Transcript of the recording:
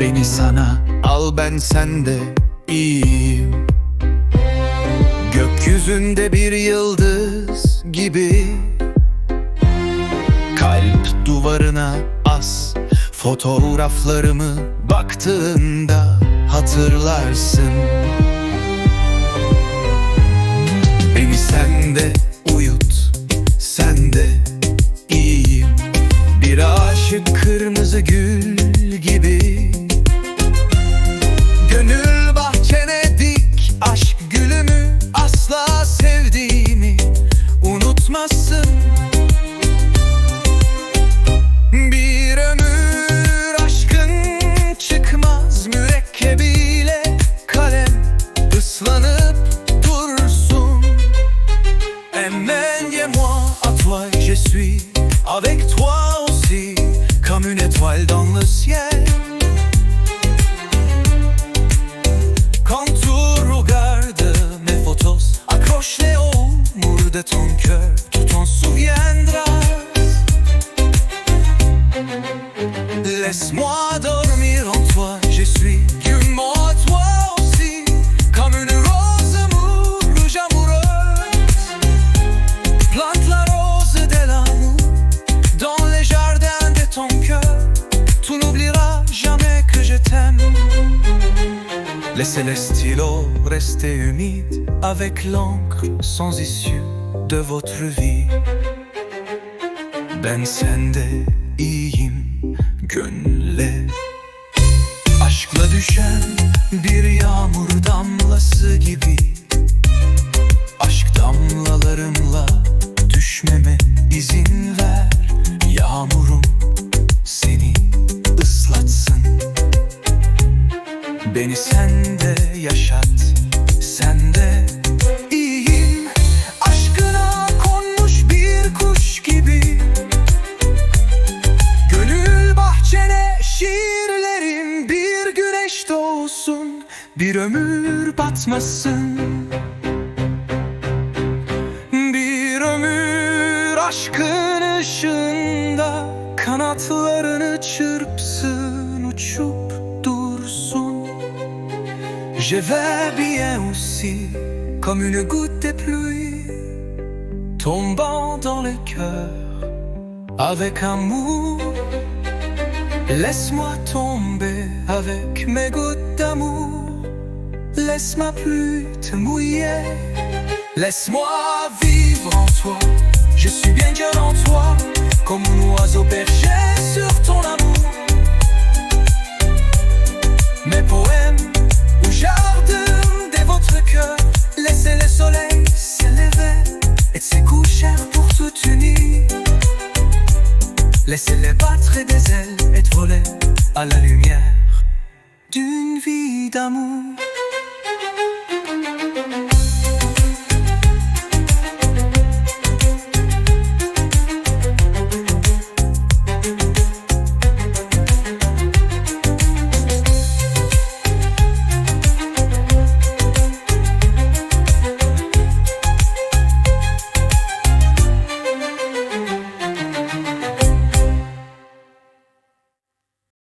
Beni sana al ben sende iyiyim. Gökyüzünde bir yıldız gibi. Kalp duvarına as Fotoğraflarımı baktığında hatırlarsın kırmızı gül gibi. Gönül bahçene dik aşk gülümü Asla sevdiğimi unutmasın Bir ömür aşkın çıkmaz mürekkebiyle Kalem ıslanıp dursun. Emmène-moi à toi, je suis avec toi comme une étoile dans le ciel. Laissez les stylos rester humides avec l'encre sans issue de votre vie. Ben sende iyiyim gönle Aşkla düşen bir yağmur damlası gibi Aşk damlalarımla düşmeme izin ver Yağmurum Beni sende yaşat Sende iyiyim Aşkına konmuş bir kuş gibi. Gönül bahçene şiirlerim Bir güneş doğsun Bir ömür batmasın. Bir ömür aşkın ışığında Kanatlarını çırpsın Uçup Je vais bien aussi Comme une goutte de pluie Tombant dans le cœur avec amour. Laisse-moi tomber avec mes gouttes d'amour. Laisse ma pluie te mouiller. Laisse-moi vivre en toi. Je suis bien bien en toi, comme un oiseau perché sur ton amour. Mes poèmes cher pour soutenir. Laissez-les battre des ailes et voler à la lumière d'une vie d'amour.